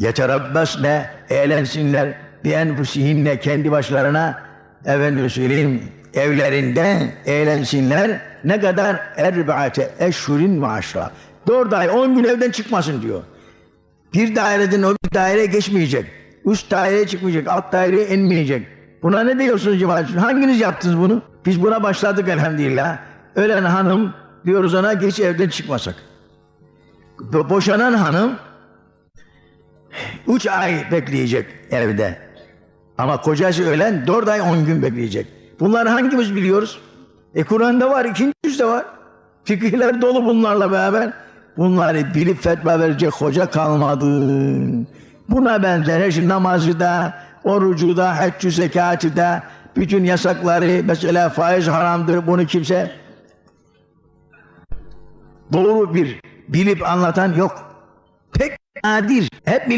Yeterabbasne eğlensinler bi enfusihinne kendi başlarına efendim söyleyeyim evlerinde eğlensinler ne kadar erbaate eşhurin ve aşra. Dört ay on gün evden çıkmasın diyor. Bir daireden o bir daireye geçmeyecek. Üst daireye çıkmayacak, alt daireye inmeyecek. Buna ne diyorsunuz cemaat? Hanginiz yaptınız bunu? Biz buna başladık elhamdülillah. Ölen hanım diyoruz ona geç evden çıkmasak. Bo- Boşanan hanım üç ay bekleyecek evde. Ama kocası ölen dört ay on gün bekleyecek. Bunları hangimiz biliyoruz? E Kur'an'da var, ikinci yüzde var. Fikirler dolu bunlarla beraber. Bunları bilip fetva verecek hoca kalmadı. Buna benzer her şey namazı da, orucu da, haccü zekatı da, bütün yasakları, mesela faiz haramdır, bunu kimse doğru bir bilip anlatan yok. Pek nadir. Hep